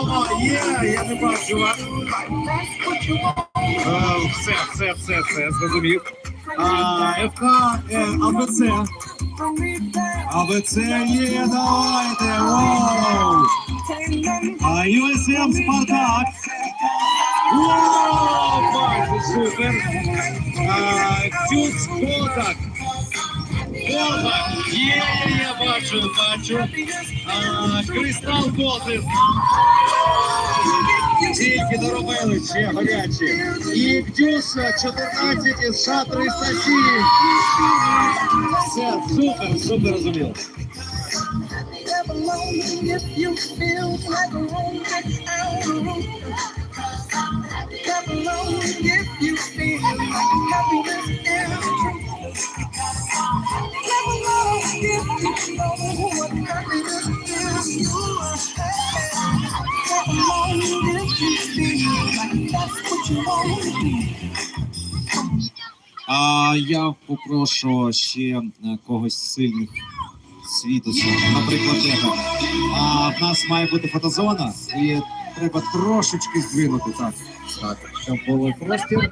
Мамо, є, я не бачу вас. Е, Все, все, все, все, зрозумів. А, ФК, е, АБЦ. АБЦ є, давайте, вау! А ЮСМ Спартак. Вау, бачу, супер. А, Кюц Козак. Козак. Є, є, бачу, бачу. А, Кристал Котис. Тільки доробили ще гарячі. І Кдюш 14 із США 307. Все, супер, супер розуміло. А я попрошу ще е, когось з сильних світусу, наприклад. А в нас має бути фотозона, і треба трошечки здвинути так. Так, щоб було простір.